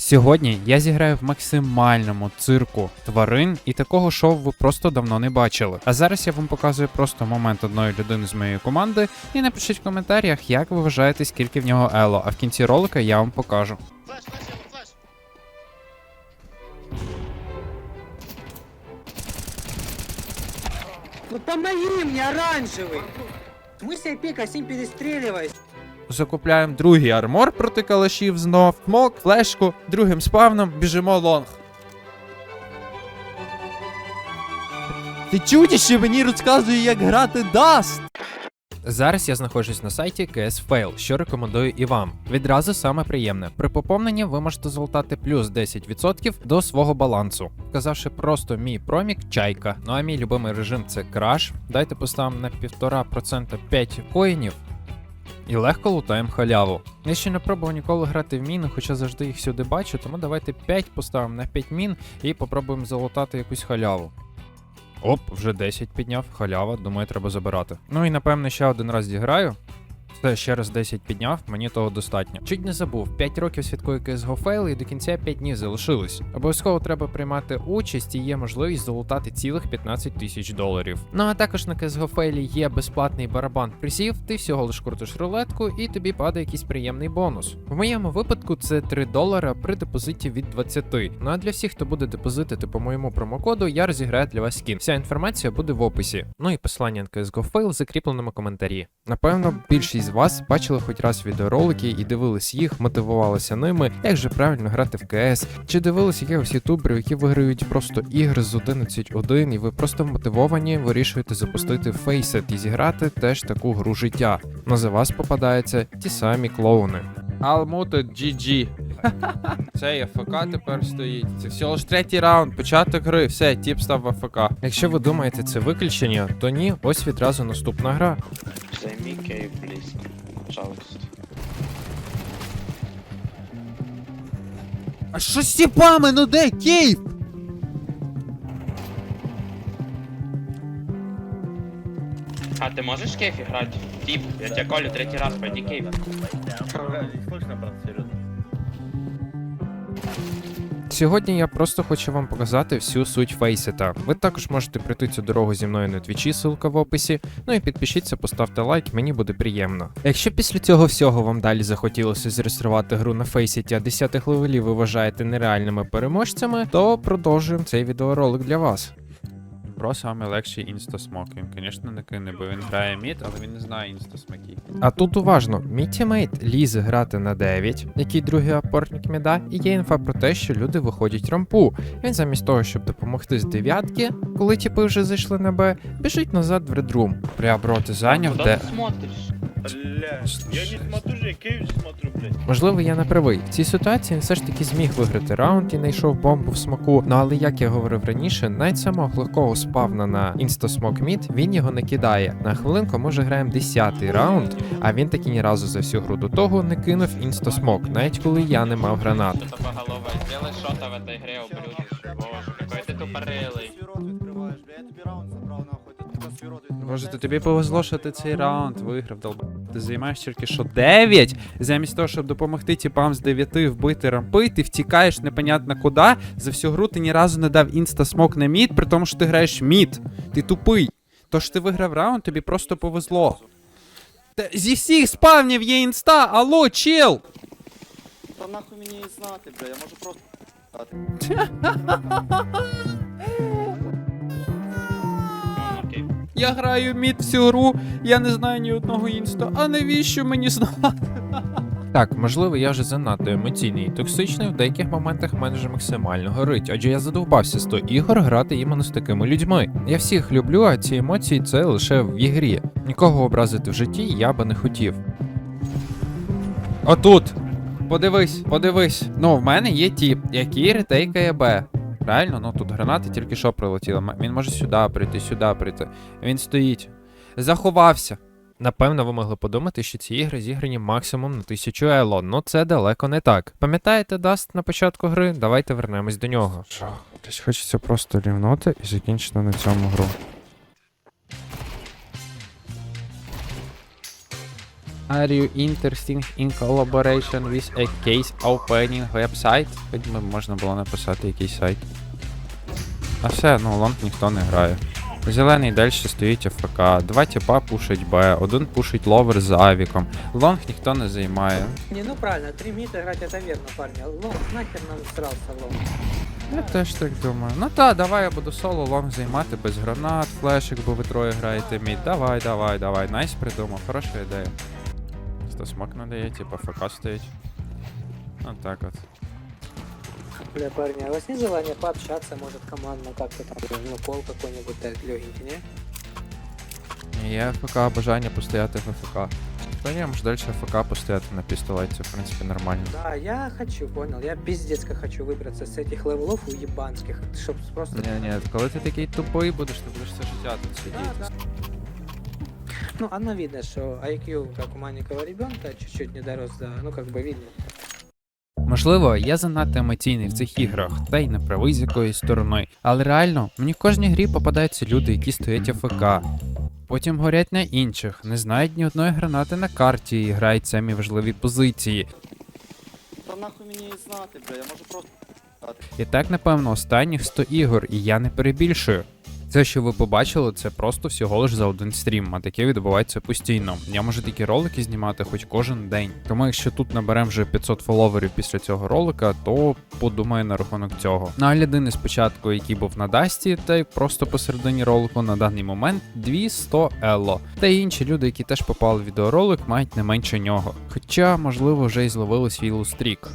Сьогодні я зіграю в максимальному цирку тварин, і такого шоу ви просто давно не бачили. А зараз я вам показую просто момент одної людини з моєї команди. І напишіть в коментарях, як ви вважаєте, скільки в нього ело. А в кінці ролика я вам покажу. Флеш, флеш, флеш. Ну помоги мне, оранжевый! Мы себе пика, с ним перестреливай. Закупляємо другий армор проти калашів знов, мок, флешку, другим спавном біжимо лонг. Ти чудиш, що мені розказує, як грати Даст? Зараз я знаходжусь на сайті CS Fail, що рекомендую і вам. Відразу саме приємне. При поповненні ви можете золотати плюс 10% до свого балансу, вказавши просто мій промік чайка. Ну а мій любимий режим це краш. Дайте поставимо на 1,5% 5 коїнів і легко лутаємо халяву. Я ще не пробував ніколи грати в міни, хоча завжди їх сюди бачу, тому давайте 5 поставимо на 5 мін і попробуємо залутати якусь халяву. Оп, вже 10 підняв, халява, думаю, треба забирати. Ну і напевне ще один раз зіграю. Все, ще раз 10 підняв, мені того достатньо. Чуть не забув, 5 років святкую CSGO фейл і до кінця 5 днів залишилось. Обов'язково треба приймати участь і є можливість залутати цілих 15 тисяч доларів. Ну а також на CSGO фейлі є безплатний барабан призів, ти всього лиш крутиш рулетку і тобі падає якийсь приємний бонус. В моєму випадку це 3 долара при депозиті від 20. Ну а для всіх, хто буде депозитити по моєму промокоду, я розіграю для вас скін. Вся інформація буде в описі. Ну і посилання на CSGO фейл закріпленому коментарі. Напевно, більшість з вас бачили хоч раз відеоролики і дивились їх, мотивувалися ними, як же правильно грати в КС, чи дивились якихось ютуберів, які виграють просто ігри з 11.1, і ви просто мотивовані вирішуєте запустити фейсет і зіграти теж таку гру життя. На за вас попадаються ті самі клоуни. Алмуто GG. Цей АФК тепер стоїть. Це всього ж третій раунд, початок гри, все, тіп став в АФК. Якщо ви думаєте, це виключення, то ні, ось відразу наступна гра. Займи кейв, пліз. Пожалуйста. А що з тіпами, ну де Київ? А ти можеш кейф играть? Тип, я тебе колю третій раз, пойди кейф. Сьогодні я просто хочу вам показати всю суть фейсіта. Ви також можете пройти цю дорогу зі мною на твічі, ссылка в описі. Ну і підпишіться, поставте лайк, мені буде приємно. Якщо після цього всього вам далі захотілося зареєструвати гру на фейсіті, а 10 левелів ви вважаєте нереальними переможцями, то продовжуємо цей відеоролик для вас. Бро саме легші інстасмок. Він, звісно, не кине, бо він грає мід, але він не знає інстасмоків. А тут уважно, мій тімейт лізе грати на 9, який другий апортник міда, і є інфа про те, що люди виходять рампу. Він замість того, щоб допомогти з дев'ятки, коли тіпи вже зайшли на Б, біжить назад в редрум. Бля, броти зайняв де. ти смотриш? Бля, я не смотрю же, я Киев смотрю, блядь. Можливо, я не правий. В цій ситуації він все ж таки зміг виграти раунд і знайшов бомбу в смоку. Ну але як я говорив раніше, навіть самого легкого спавна на інстасмок мід він його не кидає. На хвилинку ми вже граємо 10-й раунд, а він таки ні разу за всю гру до того не кинув інстасмок, навіть коли я не мав гранат. Ты тупоголовая, сделай что-то в этой игре, ублюдок. Боже, какой ты тупорылый. Свій рот відкриваєш, бля, я тобі раунд забрав нахуй, Може, то тобі повезло, що ти цей раунд виграв, долб. Ти займаєш тільки що 9, замість того, щоб допомогти тіпам з 9 вбити рампи, ти втікаєш непонятно куди. За всю гру ти ні разу не дав інста-смок на мід, при тому, що ти граєш мід. Ти тупий. Тож ти виграв раунд, тобі просто повезло. Та зі всіх спавнів є інста, алло, чел! Та нахуй мені знати, бля, я можу просто... Я граю мід всю гру, я не знаю ні одного інста. А навіщо мені знати? Так, можливо, я вже занадто емоційний і токсичний, в деяких моментах мене вже максимально горить, адже я задовбався з 100 ігор грати іменно з такими людьми. Я всіх люблю, а ці емоції це лише в ігрі. Нікого образити в житті я би не хотів. Отут! Подивись, подивись. Ну, в мене є тіп, який ретейкає Б. Правильно, ну тут гранати тільки що прилетіли. Він може сюди прийти, сюди прийти. Він стоїть. Заховався. Напевно, ви могли подумати, що ці ігри зіграні максимум на 1000 ело, ну це далеко не так. Пам'ятаєте Даст на початку гри? Давайте вернемось до нього. Що, десь хочеться просто рівноти і закінчити на цьому гру. Are you interested in collaboration with a case opening website? Хоч би можна було написати якийсь сайт. А все, ну лонг ніхто не грає. Зелений далі стоїть АФК, два тіпа пушить Б, один пушить ловер з авіком. Лонг ніхто не займає. Не, ну правильно, три минуты играть это верно, парни. Лонг, нахер нам срался лонг. Я теж так думаю. Ну та, давай я буду соло лонг займати без гранат, флешек, бо ви троє граєте мід. Давай, давай, давай. Найс придумав, хороша ідея. Сто смак надає, типа ФК стоїть. Ну так от. Бля, парни, а у вас нет желания пообщаться, может, командно как-то там, ну, кол какой-нибудь так легенький, не? Є ФК, бажання постояти в ФК. Та ні, може далі ФК постояти на пістолеті, в принципі, нормально. Да, я хочу, понял. Я пиздец как хочу выбраться с этих левелов уебанских, чтоб просто... Ні, ні, коли ти такий тупий будеш, ти будеш все життя тут Да, сидіти. да. Ну, оно видно, что IQ, как у маленького ребенка, чуть-чуть не дорос до... Ну, как бы видно. Можливо, я занадто емоційний в цих іграх, та й не правий з якоїсь сторони. Але реально, мені в кожній грі попадаються люди, які стоять АФК. Потім горять на інших, не знають ні одної гранати на карті і грають самі важливі позиції. Та нахуй мені її знати, бля, я можу просто... І так, напевно, останніх 100 ігор, і я не перебільшую. Це, що ви побачили, це просто всього лиш за один стрім, а таке відбувається постійно. Я можу такі ролики знімати хоч кожен день. Тому якщо тут наберемо вже 500 фоловерів після цього ролика, то подумаю на рахунок цього. Ну а людини спочатку, який був на Дасті, та й просто посередині ролику на даний момент 200 елло. Та й інші люди, які теж попали в відеоролик, мають не менше нього. Хоча, можливо, вже й зловили свій лустрік.